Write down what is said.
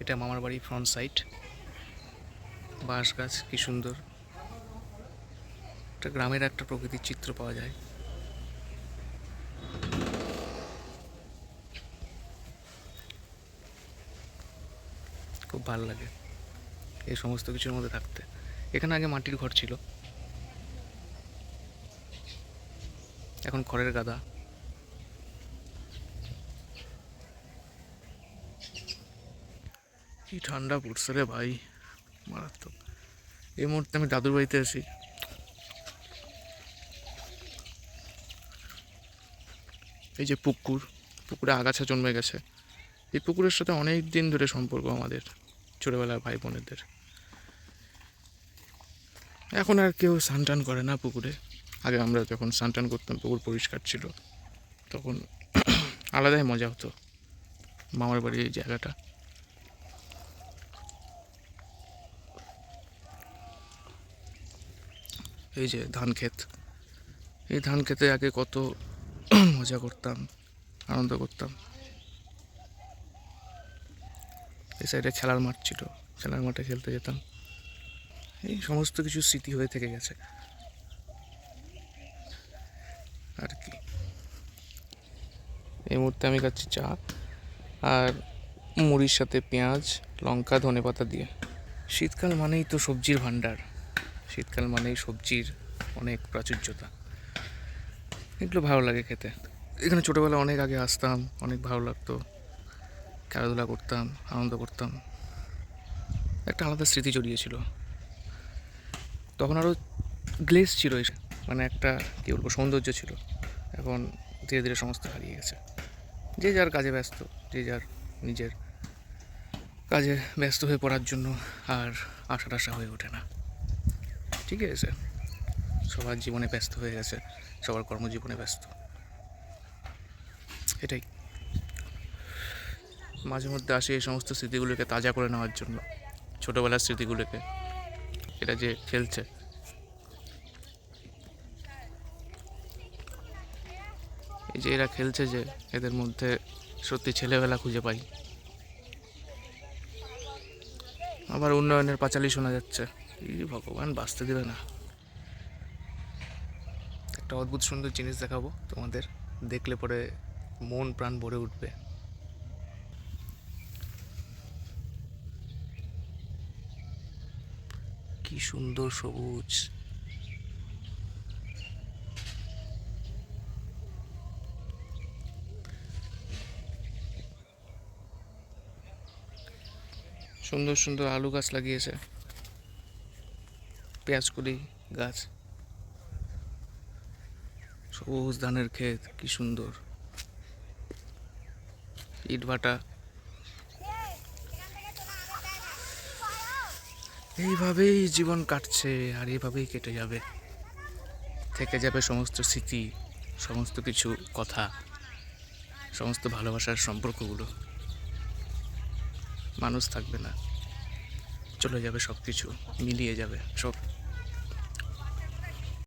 এটা মামার বাড়ি ফ্রন্ট সাইড বাঁশ গাছ, কি সুন্দর। একটা গ্রামের একটা প্রকৃতির চিত্র পাওয়া যায়। খুব ভালো লাগে এই সমস্ত কিছুর মধ্যে থাকতে। এখানে আগে মাটির ঘর ছিল। এখন খড়ের গাদা। কি ঠান্ডা পড়ছে রে ভাই? মারাত্মক। এই মুহূর্তে আমি দাদুর বাড়িতে আছি। এই যে পুকুর, পুকুরে আগাছা জন্মে গেছে। এই পুকুরের সাথে অনেক দিন ধরে সম্পর্ক আমাদের, ছোটবেলার ভাই বোনেদের। এখন আর কেউ স্নান করে না পুকুরে। আগে আমরা যখন স্নান করতাম, পুকুর পরিষ্কার ছিল। তখন আলাদাই মজা হতো। মামার বাড়ির এই জায়গাটা। এই যে ধান ক্ষেত। এই ধান খেতে আগে কত মজা করতাম, আনন্দ করতাম। এই সাইডে খেলার মাঠ ছিল, খেলার মাঠে খেলতে যেতাম। এই সমস্ত কিছু স্মৃতি হয়ে থেকে গেছে। আর কি। এই মুহূর্তে আমি খাচ্ছি চা আর মুড়ির সাথে পেঁয়াজ, লঙ্কা ধনে পাতা দিয়ে। শীতকাল মানেই তো সবজির ভাণ্ডার। শীতকাল মানেই সবজির অনেক প্রাচুর্যতা। এগুলো ভালো লাগে খেতে। এখানে ছোটোবেলায় অনেক আগে আসতাম, অনেক ভালো লাগতো। খেলাধুলা করতাম, আনন্দ করতাম। একটা আলাদা স্মৃতি জড়িয়েছিল। তখন আরও গ্লেস ছিল মানে একটা, কী বলব, সৌন্দর্য ছিল। এখন ধীরে ধীরে সমস্ত হারিয়ে গেছে। যে যার কাজে ব্যস্ত, যে যার নিজের কাজে ব্যস্ত হয়ে পড়ার জন্য আর আশা টাশা হয়ে ওঠে না। ঠিক আছে। সবার জীবনে ব্যস্ত হয়ে গেছে, সবার কর্মজীবনে ব্যস্ত। এটাই। মাঝে মধ্যে আসে এই সমস্ত স্মৃতিগুলোকে তাজা করে নেওয়ার জন্য, ছোটোবেলার স্মৃতিগুলোকে। এটা যে খেলছে। এই যে এরা খেলছে যে, এদের মধ্যে সত্যি ছেলেবেলা খুঁজে পাই। আবার উন্নয়নের পাঁচালি শোনা যাচ্ছে। ভগবান বাঁচতে দেবে না। একটা অদ্ভুত সুন্দর জিনিস দেখাবো তোমাদের। দেখলে পরে মন প্রাণ ভরে উঠবে। কি সুন্দর সবুজ। সুন্দর সুন্দর আলু গাছ লাগিয়েছে। পেঁয়াজকলি গাছ। সবুজ ধানের ক্ষেত, কি সুন্দর। ইট ভাটা। এইভাবেই জীবন কাটছে আর এইভাবেই কেটে যাবে। থেকে যাবে সমস্ত স্মৃতি, সমস্ত কিছু কথা, সমস্ত ভালোবাসার সম্পর্কগুলো। মানুষ থাকবে না। চলে যাবে সব কিছু মিলিয়ে যাবে সব।